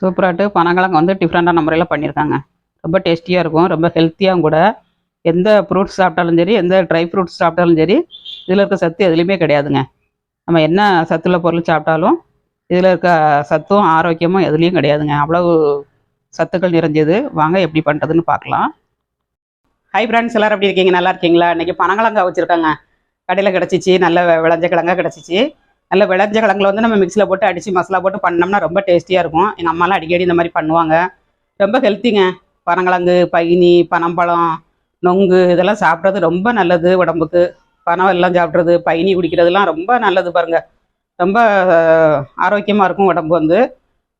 சூப்பராகிட்டு பனங்கிழங்கு வந்து டிஃப்ரெண்ட்டான முறையில் பண்ணியிருக்காங்க ரொம்ப டேஸ்டியாக இருக்கும் ரொம்ப ஹெல்த்தியாகவும் கூட. எந்த ஃப்ரூட்ஸ் சாப்பிட்டாலும் சரி எந்த ட்ரை ஃப்ரூட்ஸ் சாப்பிட்டாலும் சரி இதில் இருக்க சத்து எதுலேயுமே கிடையாதுங்க. நம்ம என்ன சத்துள்ள பொருள் சாப்பிட்டாலும் இதில் இருக்க சத்தும் ஆரோக்கியமும் எதுலேயும் கிடையாதுங்க. அவ்வளவு சத்துக்கள் நிறைஞ்சது. வாங்க எப்படி பண்ணுறதுன்னு பார்க்கலாம். ஹை ஃப்ரெண்ட்ஸ் எல்லோரும் எப்படி இருக்கீங்க? நல்லா இருக்கீங்களா? இன்றைக்கி பனங்கிழங்கா வச்சுருக்காங்க. கடையில் கிடச்சிச்சு நல்ல விளைஞ்ச கிழங்கா கிடச்சிச்சு. நல்ல விளைஞ்ச கிழங்குல வந்து நம்ம மிக்சியில் போட்டு அடித்து மசாலா போட்டு பண்ணோம்னா ரொம்ப டேஸ்டியாக இருக்கும். எங்கள் அம்மாலாம் அடிக்கடி இந்த மாதிரி பண்ணுவாங்க. ரொம்ப ஹெல்த்திங்க பனங்கிழங்கு பைனி பனம்பழம் நொங்கு இதெல்லாம் சாப்பிட்றது ரொம்ப நல்லது உடம்புக்கு. பனம் எல்லாம் சாப்பிட்றது பைனி குடிக்கிறதுலாம் ரொம்ப நல்லது பாருங்கள் ரொம்ப ஆரோக்கியமாக இருக்கும் உடம்பு வந்து.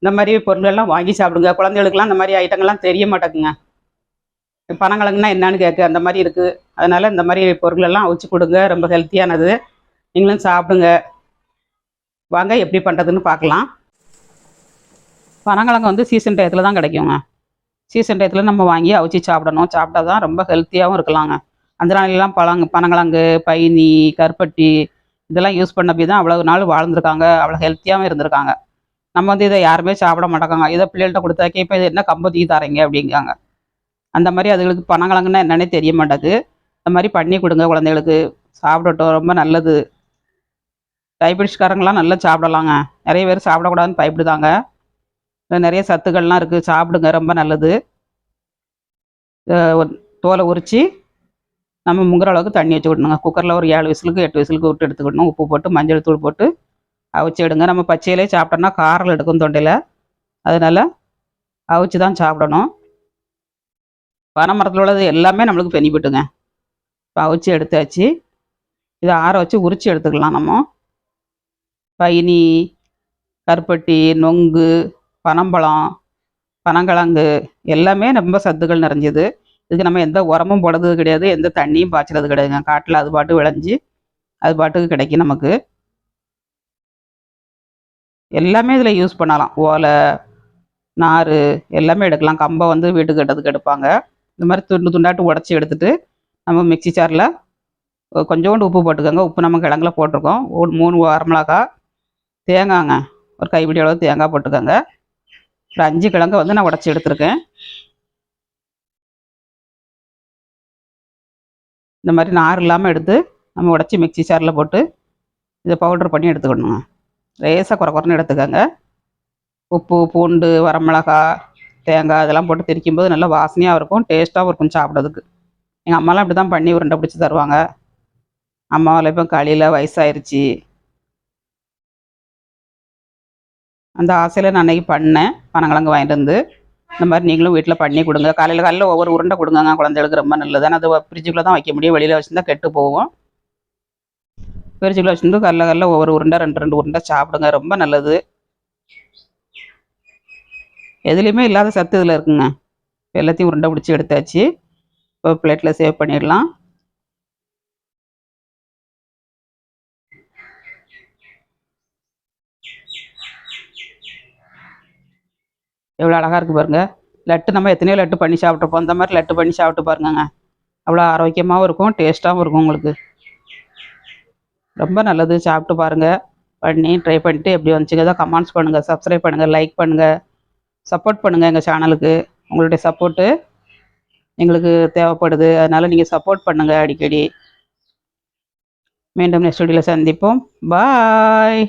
இந்த மாதிரி பொருளெல்லாம் வாங்கி சாப்பிடுங்க. குழந்தைகளுக்குலாம் இந்த மாதிரி ஐட்டங்கள்லாம் தெரிய மாட்டேங்குங்க. பனங்கிழங்குனா என்னன்னு கேட்க அந்த மாதிரி இருக்குது அதனால் இந்த மாதிரி பொருளெல்லாம் அவிச்சு கொடுங்க. ரொம்ப ஹெல்த்தியானது நீங்களும் சாப்பிடுங்க. வாங்க எப்படி பண்ணுறதுன்னு பார்க்கலாம். பனங்கிழங்கு வந்து சீசன் டயத்தில் தான் கிடைக்குங்க. சீசன் டயத்தில் நம்ம வாங்கி அவிச்சு சாப்பிடணும். சாப்பிட்டா தான் ரொம்ப ஹெல்த்தியாகவும் இருக்கலாங்க. அந்த நாளெல்லாம் பழங்கு பனங்கிழங்கு பைனி கருப்பட்டி இதெல்லாம் யூஸ் பண்ணப்பி தான் அவ்வளோ நாள் வாழ்ந்துருக்காங்க. அவ்வளோ ஹெல்த்தியாகவும் இருந்திருக்காங்க. நம்ம வந்து இதை யாருமே சாப்பிட மாட்டாங்க இதை பிள்ளைகள்கிட்ட கொடுத்தாக்கே இப்போ இது என்ன கம்பு தீ தரீங்க அப்படிங்காங்க அந்த மாதிரி அதுகளுக்கு பனங்கிழங்குன்னா என்னன்னே தெரிய மாட்டேங்குது. இந்த மாதிரி பண்ணி கொடுங்க குழந்தைகளுக்கு. சாப்பிடட்டும் ரொம்ப நல்லது. டயபெட்டிஸ்காரங்களாம் நல்லா சாப்பிடலாங்க. நிறைய பேர் சாப்பிடக்கூடாதுன்னு பயப்படுதாங்க. நிறைய சத்துக்கள்லாம் இருக்குது சாப்பிடுங்க ரொம்ப நல்லது. தோலை உரித்து நம்ம முங்குற அளவுக்கு தண்ணி வச்சுக்கிடணுங்க குக்கரில் ஒரு ஏழு விசிலுக்கு எட்டு விசிலுக்கு விட்டு எடுத்துக்கிடணும் உப்பு போட்டு மஞ்சள் தூள் போட்டு அவிச்சு எடுங்க நம்ம பச்சையிலே சாப்பிட்டோம்னா காரில் எடுக்கும் தொண்டையில். அதனால் அவிச்சு தான் சாப்பிடணும். பனை மரத்தில் உள்ளது எல்லாமே நம்மளுக்கு பெனிஃபிட்டுங்க இப்போ அவிச்சு எடுத்தாச்சு. இதை ஆற வச்சு உரித்து எடுத்துக்கலாம் நம்ம. பைனி கருப்பட்டி நொங்கு பனம்பழம் பனங்கிழங்கு எல்லாமே ரொம்ப சத்துக்கள் நிறைஞ்சது. இதுக்கு நம்ம எந்த உரமும் போடுறது கிடையாது எந்த தண்ணியும் பாய்ச்சறது கிடையாதுங்க. காட்டில் அது பாட்டு விளைஞ்சி அது பாட்டுக்கு கிடைக்கும் நமக்கு. எல்லாமே இதில் யூஸ் பண்ணலாம். ஓலை நார் எல்லாமே எடுக்கலாம். கம்பை வந்து வீட்டுக்கு கட்டுறதுக்கு எடுப்பாங்க. இந்த மாதிரி துண்டு துண்டாட்டு உடச்சி எடுத்துட்டு நம்ம மிக்ஸி சாரில் கொஞ்சோண்டு உப்பு போட்டுக்கோங்க. உப்பு நம்ம கிழங்குல போட்டிருக்கோம். ஒரு மூணு வரமிளகா தேங்காங்க. ஒரு கைப்பிடி அளவு தேங்காய் போட்டுக்கோங்க. ஒரு அஞ்சு கிழங்க வந்து நான் உடச்சி எடுத்திருக்கேன். இந்த மாதிரி நார் இல்லாமல் எடுத்து நம்ம உடச்சி மிக்ஸி சாரில் போட்டு இதை பவுடர் பண்ணி எடுத்துக்கணுங்க. லேசாக குறை குறைன்னு எடுத்துக்கோங்க. உப்பு பூண்டு வரமிளகா தேங்காய் இதெல்லாம் போட்டு திரிக்கும்போது நல்லா வாசனையாக இருக்கும். டேஸ்ட்டாகவும் இருக்கும் சாப்பிட்றதுக்கு. எங்கள் அம்மாலாம் அப்படி தான் பண்ணி உருண்டை பிடிச்சி தருவாங்க. அம்மாவில் இப்போ காலையில் வயசாயிருச்சு. அந்த ஆசையில் நான் அன்றைக்கி பண்ணேன். பனங்கிழங்கு வாங்கிட்டு வந்து இந்த மாதிரி நீங்களும் வீட்டில் பண்ணி கொடுங்க. காலையில் காலையில் ஒவ்வொரு உருண்டை கொடுங்க. குழந்தைகளுக்கு ரொம்ப நல்லது. ஆனால் அது ஃப்ரிட்ஜுக்குள்ளே தான் வைக்க முடியும். வெளியில் வச்சுருந்தா கெட்டு போவோம் ஃப்ரிட்ஜுக்குள்ளே வச்சுருந்து காலைல காலைல ஒவ்வொரு உருண்டை ரெண்டு ரெண்டு உருண்டை சாப்பிடுங்க. ரொம்ப நல்லது. எதுலேயுமே இல்லாத சத்து இதில் இருக்குங்க. எல்லாத்தையும் உருண்டை பிடிச்சி எடுத்தாச்சு. இப்போ பிளேட்டில் சேவ் பண்ணிடலாம். எவ்வளோ அழகாக இருக்குது பாருங்கள் லட்டு நம்ம எத்தனையோ லட்டு பண்ணி சாப்பிட்ருப்போம் அந்த மாதிரி லட்டு பண்ணி சாப்பிட்டு பாருங்கங்க. அவ்வளோ ஆரோக்கியமாகவும் இருக்கும் டேஸ்ட்டாகவும் இருக்கும் உங்களுக்கு. ரொம்ப நல்லது. சாப்பிட்டு பாருங்கள் பண்ணி ட்ரை பண்ணிட்டு எப்படி வந்துச்சுங்க கமெண்ட்ஸ் பண்ணுங்கள் சப்ஸ்கிரைப் பண்ணுங்கள் லைக் பண்ணுங்கள் சப்போர்ட் பண்ணுங்கள் எங்கள் சேனலுக்கு உங்களுடைய சப்போர்ட்டு எங்களுக்கு தேவைப்படுது. அதனால் நீங்கள் சப்போர்ட் பண்ணுங்கள் அடிக்கடி. மீண்டும் நெக்ஸ்ட் வீடியோவில் சந்திப்போம். பாய்